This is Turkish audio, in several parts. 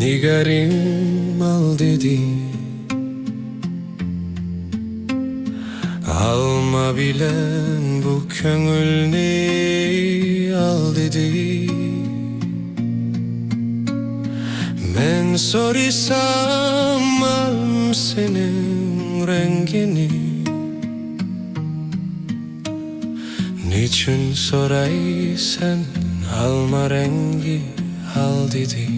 Nigarim al dedi. Alma bilen bu köngülni al dedi. Men sorisam alm senin rengini. Niçin soray sen alma rengi al dedi.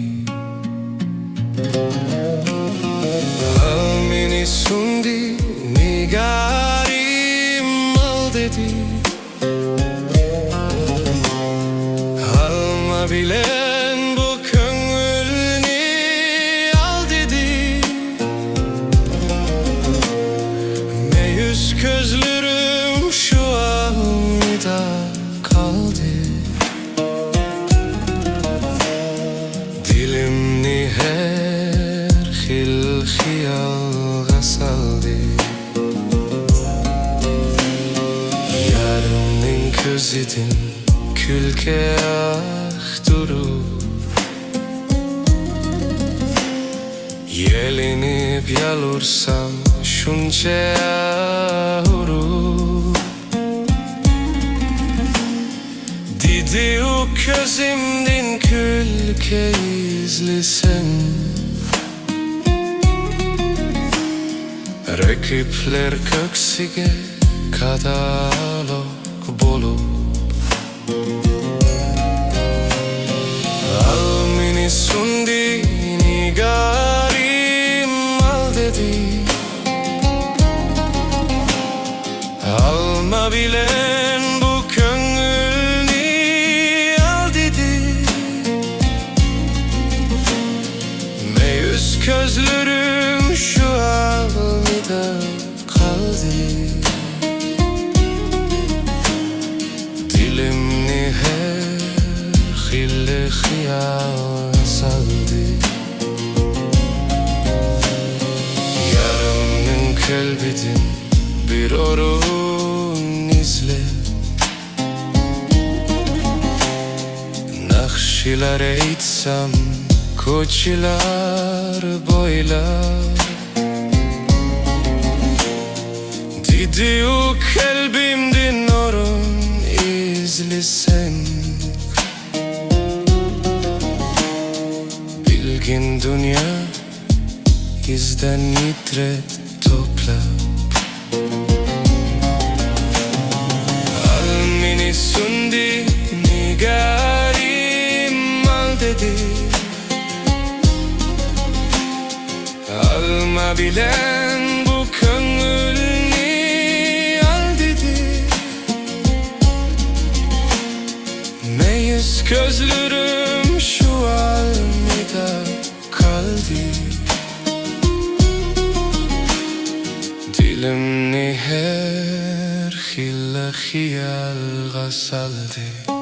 Al meni sundi nigarim al dedi. Alma Meyüz gözlerim şu anda kaldı hil hiyalga saldı. Yarımın közidin külke ah Yelenip yalursam şunça hurur Didi o közümdin külke izlesen Rakipler köksige katalog bulup Al meni sundi nigarim al dedi. Alma bilen saldı Yarımın kalbidin bir orun izle. Nakşiler eğitsem koçiler boylar. Didi Bilgin dünya izden nitret topla. Al meni sundi nigarim al dedi. Alma bilen Dilimni her hille hiyal saldı